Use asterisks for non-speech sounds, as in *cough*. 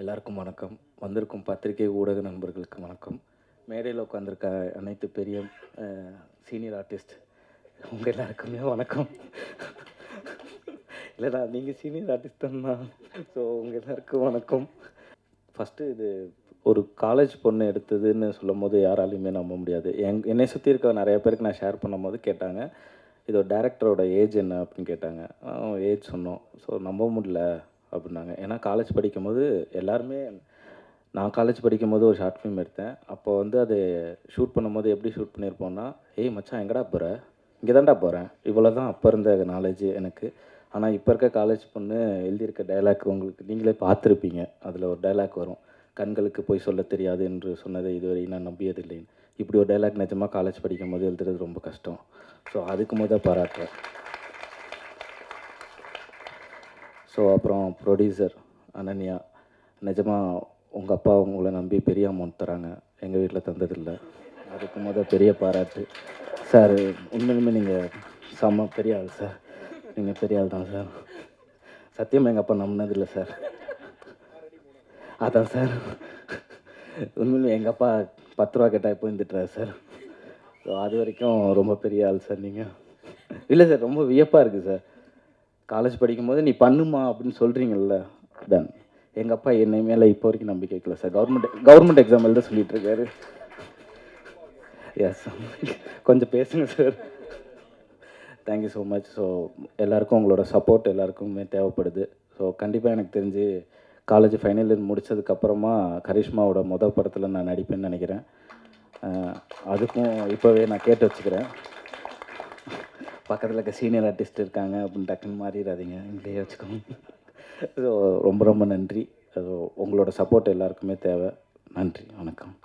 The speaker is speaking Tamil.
எல்லாருக்கும் வணக்கம். வந்திருக்கும் பத்திரிகை ஊடக நண்பர்களுக்கு வணக்கம். மேடையில் உட்காந்துருக்க அனைத்து பெரிய சீனியர் ஆர்டிஸ்ட் உங்கள் எல்லாருக்குமே வணக்கம். இல்லைடா நீங்கள் சீனியர் ஆர்டிஸ்ட் தான் ஸோ உங்கள் எல்லாருக்கும் வணக்கம். ஃபஸ்ட்டு இது ஒரு காலேஜ் பொண்ணு எடுத்ததுன்னு சொல்லும் போது யாராலையுமே நம்ப முடியாது. எங் என்னை சுற்றி இருக்க நிறைய பேருக்கு நான் ஷேர் பண்ணும்போது கேட்டாங்க. இதோ டேரக்டரோட ஏஜ் என்ன அப்படின்னு கேட்டாங்க. ஏஜ் சொன்னோம். ஸோ நம்ப முடியல. அப்படின்னாங்க. ஏன்னா காலேஜ் படிக்கும்போது எல்லாருமே நான் காலேஜ் படிக்கும்போது ஒரு ஷார்ட் ஃபிலிம் எடுத்தேன். அப்போ வந்து அது ஷூட் பண்ணும்போது எப்படி ஷூட் பண்ணியிருப்போம்னா ஏய் மச்சான் எங்கடா போகிற இங்கே தான்டா போகிறேன் இவ்வளோ தான் அப்போ இருந்த நாலேஜ் எனக்கு. ஆனால் இப்போ இருக்க காலேஜ் பொண்ணு எழுதியிருக்க டைலாக் உங்களுக்கு நீங்களே பார்த்துருப்பீங்க. அதில் ஒரு டைலாக் வரும். கண்களுக்கு போய் சொல்ல தெரியாது என்று சொன்னதை இதுவரை நான் நம்பியதில்லைன்னு. இப்படி ஒரு டைலாக் நிஜமாக காலேஜ் படிக்கும் போது எழுதுறது ரொம்ப கஷ்டம். ஸோ அதுக்கு முத பாராட்டுறேன். ஸோ அப்புறம் ப்ரொடியூசர் அனன்யா நிஜமாக உங்கள் அப்பா உங்களை நம்பி பெரிய அமௌண்ட் தராங்க. எங்கள் வீட்டில் தந்ததில்லை. அதுக்கு முதல் பெரிய பாராட்டு. சார் உண்மையிலுமே நீங்கள் செம்ம பெரிய ஆள் சார் நீங்கள் பெரிய ஆள் தான் சார் சத்தியமாக எங்கள் அப்பா நம்பினதில்லை சார் அதான் சார் உண்மையிலுமே எங்கள் அப்பா பத்து ரூபா கேட்டால் எப்போ இருந்துட்டுறாரு சார் ஸோ அது வரைக்கும் ரொம்ப பெரிய ஆள் சார் நீங்கள் இல்லை சார் ரொம்ப வியப்பாக இருக்குது சார் காலேஜ் படிக்கும்போது நீ பண்ணுமா? அப்படின்னு சொல்கிறீங்கல்ல தென் எங்கள் அப்பா என்னை மேலே இப்போ வரைக்கும் நம்பிக்கை வைக்கல சார் கவர்மெண்ட் கவர்மெண்ட் எக்ஸாம் எழுத சொல்லிகிட்டு இருக்காரு. எஸ் கொஞ்சம் பேசுங்க sir thank you so much so எல்லாருக்கும் உங்களோட சப்போர்ட் எல்லாருக்குமே தேவைப்படுது. ஸோ கண்டிப்பாக எனக்கு தெரிஞ்சு காலேஜ் ஃபைனல் இயர் முடித்ததுக்கப்புறமா கரிஷ்மாவோட மொதல் படத்தில் நான் நடிப்பேன்னு நினைக்கிறேன். அதுக்கும் இப்போவே நான் கேட்டு வச்சுக்கிறேன். பக்கத்தில் இருக்க சீனியர் ஆர்டிஸ்ட் இருக்காங்க அப்படின்னு டக்குன்னு மாறிடாதீங்க. இங்கேயே வச்சுக்கோங்க. *laughs* ஸோ ரொம்ப ரொம்ப நன்றி. உங்களோட சப்போர்ட் எல்லாருக்குமே தேவை. நன்றி. வணக்கம்.